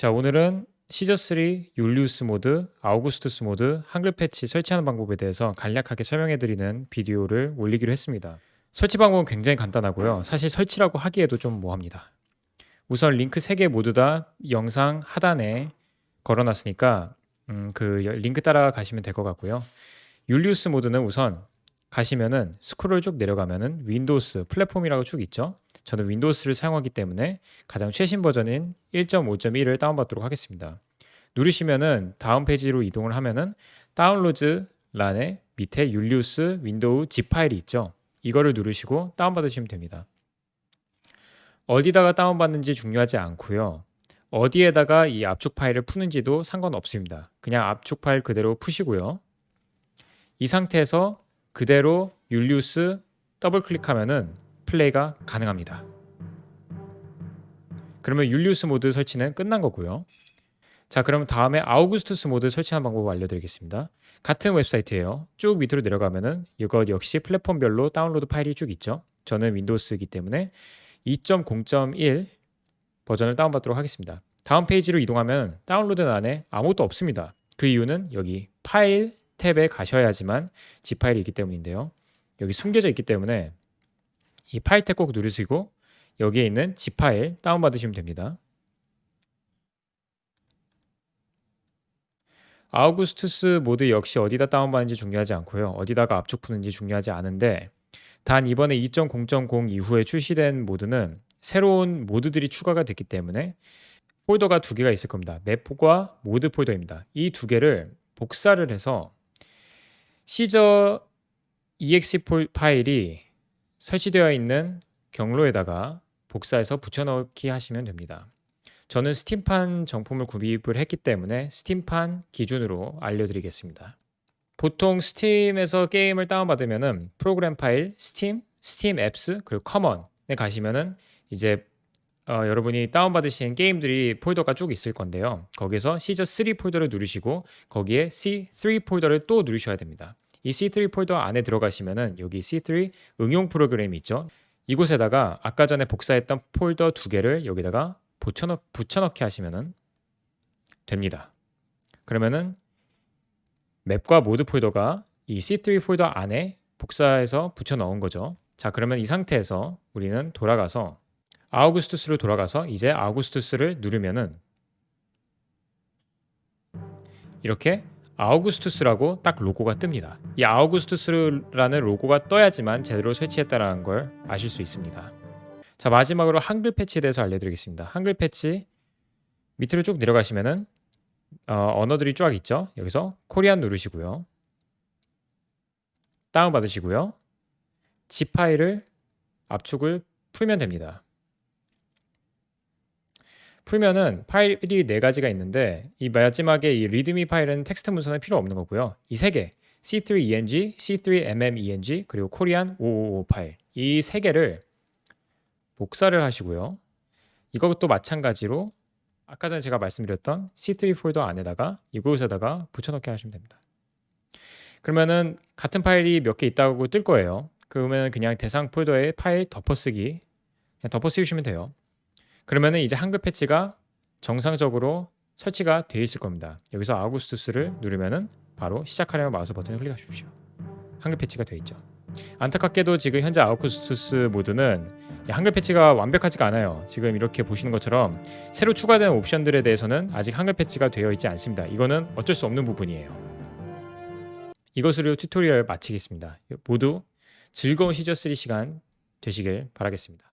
자, 오늘은 시저3, 율리우스 모드, 아우구스투스 모드, 한글 패치 설치하는 방법에 대해서 간략하게 설명해 드리는 비디오를 올리기로 했습니다. 설치 방법은 굉장히 간단하고요. 사실 설치라고 하기에도 좀 뭐합니다. 우선 링크 3개 모두 다 영상 하단에 걸어놨으니까 음, 그 여- 링크 따라 가시면 될 것 같고요. 율리우스 모드는 우선 가시면은 스크롤 쭉 내려가면은 윈도우스 플랫폼이라고 쭉 있죠. 저는 윈도우스를 사용하기 때문에 가장 최신 버전인 1.5.1을 다운받도록 하겠습니다. 누르시면은 다음 페이지로 이동을 하면은 다운로드 란에 밑에 율리우스 윈도우 zip 파일이 있죠. 이거를 누르시고 다운받으시면 됩니다. 어디다가 다운받는지 중요하지 않고요. 어디에다가 이 압축 파일을 푸는지도 상관없습니다. 그냥 압축 파일 그대로 푸시고요. 이 상태에서 그대로 율리우스 더블 클릭하면은 플레이가 가능합니다. 그러면 율리우스 모드 설치는 끝난 거고요. 자, 그럼 다음에 아우구스투스 모드 설치하는 방법을 알려드리겠습니다. 같은 웹사이트예요. 쭉 밑으로 내려가면은 이것 역시 플랫폼별로 다운로드 파일이 쭉 있죠. 저는 윈도우스이기 때문에 2.0.1 버전을 다운받도록 하겠습니다. 다음 페이지로 이동하면 다운로드 안에 아무것도 없습니다. 그 이유는 여기 파일 탭에 가셔야지만 zip 파일이 있기 때문인데요. 여기 숨겨져 있기 때문에 이 파일 탭 꼭 누르시고 여기에 있는 zip 파일 다운받으시면 됩니다. 아우구스투스 모드 역시 어디다 다운받는지 중요하지 않고요. 어디다가 압축 푸는지 중요하지 않은데 단 이번에 2.0.0 이후에 출시된 모드는 새로운 모드들이 추가가 됐기 때문에 폴더가 두 개가 있을 겁니다. 맵과 모드 폴더입니다. 이 두 개를 복사를 해서 시저 exe 폴- 파일이 설치되어 있는 경로에다가 복사해서 붙여넣기 하시면 됩니다. 저는 스팀판 정품을 구입을 했기 때문에 스팀판 기준으로 알려드리겠습니다. 보통 스팀에서 게임을 다운받으면은 프로그램 파일, 스팀, 스팀 앱스 그리고 커먼에 가시면은 이제 어, 여러분이 다운받으신 게임들이 폴더가 쭉 있을 건데요. 거기서 시저 3 폴더를 누르시고 거기에 C3 폴더를 또 누르셔야 됩니다. 이 C3 폴더 안에 들어가시면은 여기 C3 응용 프로그램이 있죠. 이곳에다가 아까 전에 복사했던 폴더 두 개를 여기다가 붙여넣, 붙여넣기 하시면은 됩니다. 그러면은 맵과 모드 폴더가 이 C3 폴더 안에 복사해서 붙여 넣은 거죠. 자, 그러면 이 상태에서 우리는 돌아가서 아우구스투스로 돌아가서 이제 아우구스투스를 누르면은 이렇게 아우구스투스라고 딱 로고가 뜹니다. 이 아우구스투스라는 로고가 떠야지만 제대로 설치했다라는 걸 아실 수 있습니다. 자 마지막으로 한글 패치에 대해서 알려드리겠습니다. 한글 패치 밑으로 쭉 내려가시면은 어, 언어들이 쫙 있죠. 여기서 코리안 누르시고요. 다운 받으시고요. zip 파일을 압축을 풀면 됩니다. 풀면은 파일이 네 가지가 있는데 이 마지막에 이 리드미 파일은 텍스트 문서는 필요 없는 거고요. 이 세 개, C3ENG, C3MMENG 그리고 코리안 555 파일 이 세 개를 복사를 하시고요. 이것도 마찬가지로 아까 전에 제가 말씀드렸던 C3 폴더 안에다가 이곳에다가 붙여넣기 하시면 됩니다. 그러면은 같은 파일이 몇 개 있다고 뜰 거예요. 그러면 그냥 대상 폴더에 파일 덮어쓰기 그냥 덮어쓰시면 돼요. 그러면은 이제 한글 패치가 정상적으로 설치가 되어 있을 겁니다. 여기서 아우구스투스를 누르면은 바로 시작하려면 마우스 버튼을 클릭하십시오. 한글 패치가 되어 있죠. 안타깝게도 지금 현재 아우구스투스 모드는 이 한글 패치가 완벽하지가 않아요. 지금 이렇게 보시는 것처럼 새로 추가된 옵션들에 대해서는 아직 한글 패치가 되어 있지 않습니다. 이거는 어쩔 수 없는 부분이에요. 이것으로 튜토리얼 마치겠습니다. 모두 즐거운 시저3 시간 되시길 바라겠습니다.